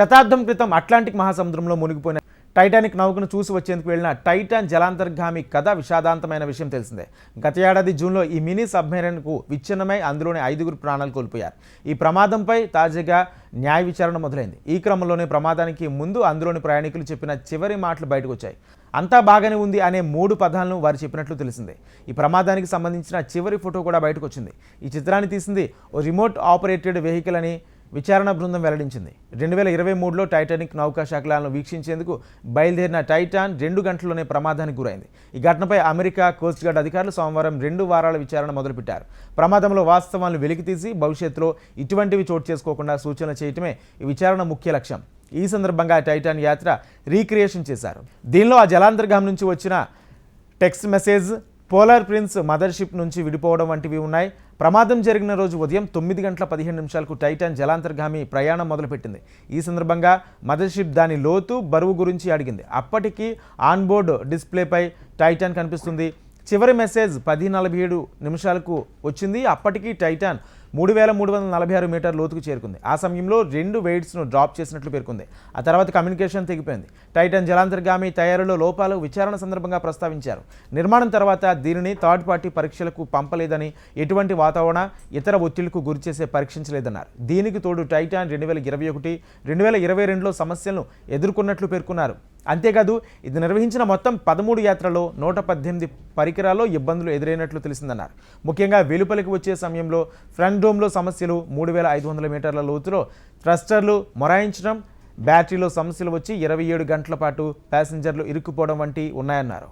శతాబ్దం క్రితం అట్లాంటిక్ మహాసముద్రంలో మునిగిపోయిన టైటానిక్ నౌకను చూసి వచ్చేందుకు వెళ్ళిన టైటాన్ జలాంతర్గామి కథ విషాదాంతమైన విషయం తెలిసిందే. గత ఏడాది జూన్లో ఈ మినీ సబ్మెరైన్కు విచ్ఛిన్నమై అందులోని ఐదుగురు ప్రాణాలు కోల్పోయారు. ఈ ప్రమాదంపై తాజాగా న్యాయ విచారణ మొదలైంది. ఈ క్రమంలోనే ప్రమాదానికి ముందు అందులోని ప్రయాణికులు చెప్పిన చివరి మాటలు బయటకు వచ్చాయి అంతా బాగానే ఉంది అనే మూడు పదాలను వారు చెప్పినట్లు తెలిసిందే. ఈ ప్రమాదానికి సంబంధించిన చివరి ఫోటో కూడా బయటకు వచ్చింది ఈ చిత్రాన్ని తీసింది ఓ రిమోట్ ఆపరేటెడ్ వెహికల్ అని విచారణ బృందం వెల్లడించింది. రెండు వేల ఇరవై మూడులో టైటానిక్ నౌకా శకలాలను వీక్షించేందుకు బయలుదేరిన టైటాన్ రెండు గంటల్లోనే ప్రమాదానికి గురైంది. ఈ ఘటనపై అమెరికా కోస్ట్ గార్డ్ అధికారులు సోమవారం రెండు వారాల విచారణ మొదలుపెట్టారు. ప్రమాదంలో వాస్తవాలను వెలికితీసి భవిష్యత్తులో ఇటువంటివి చోటు చేసుకోకుండా సూచనలు చేయటమే ఈ విచారణ ముఖ్య లక్ష్యం. ఈ సందర్భంగా టైటాన్ యాత్ర రీక్రియేషన్ చేశారు. దీనిలో ఆ జలాంతర్గాం నుంచి వచ్చిన text message Polar Prince mothership నుంచి విడిపోవడం వంటివి ఉన్నాయి. ప్రమాదం జరిగిన రోజు ఉదయం తొమ్మిది గంటల పదిహేను నిమిషాలకు టైటాన్ జలాంతర్గామి ప్రయాణం మొదలుపెట్టింది. ఈ సందర్భంగా మదర్షిప్ దాని లోతు బరువు గురించి అడిగింది. అప్పటికి ఆన్బోర్డ్ డిస్ప్లేపై టైటాన్ కనిపిస్తుంది. చివరి మెసేజ్ పది నలభై ఏడు నిమిషాలకు వచ్చింది. అప్పటికి టైటాన్ మూడు వేల మూడు వందల నలభై ఆరు మీటర్ లోతుకు చేరుకుంది. ఆ సమయంలో రెండు వెయిట్స్ను డ్రాప్ చేసినట్లు పేర్కొంది. ఆ తర్వాత కమ్యూనికేషన్ తెగిపోయింది. టైటాన్ జలాంతర్గామి తయారీలో లోపాలు విచారణ సందర్భంగా ప్రస్తావించారు. నిర్మాణం తర్వాత దీనిని థర్డ్ పార్టీ పరీక్షలకు పంపలేదని ఎటువంటి వాతావరణ ఇతర ఒత్తిళ్ళకు గురిచేసే పరీక్షించలేదన్నారు. దీనికి తోడు టైటాన్ రెండు వేల ఇరవై ఒకటి రెండు వేల ఇరవై రెండులో సమస్యలను ఎదుర్కొన్నట్లు పేర్కొన్నారు. అంతేకాదు ఇది నిర్వహించిన మొత్తం పదమూడు యాత్రలో నూట పద్దెనిమిది పరికరాల్లో ఇబ్బందులు ఎదురైనట్లు తెలిసిందన్నారు. ముఖ్యంగా వెలుపలికి వచ్చే సమయంలో ఫ్రంట్ డోమ్లో సమస్యలు మూడు వేల ఐదు వందల మీటర్ల లోతులో థ్రస్టర్లు మొరాయించడం బ్యాటరీలో సమస్యలు వచ్చి ఇరవై ఏడు గంటల పాటు ప్యాసింజర్లు ఇరుక్కుపోవడం వంటి ఉన్నాయన్నారు.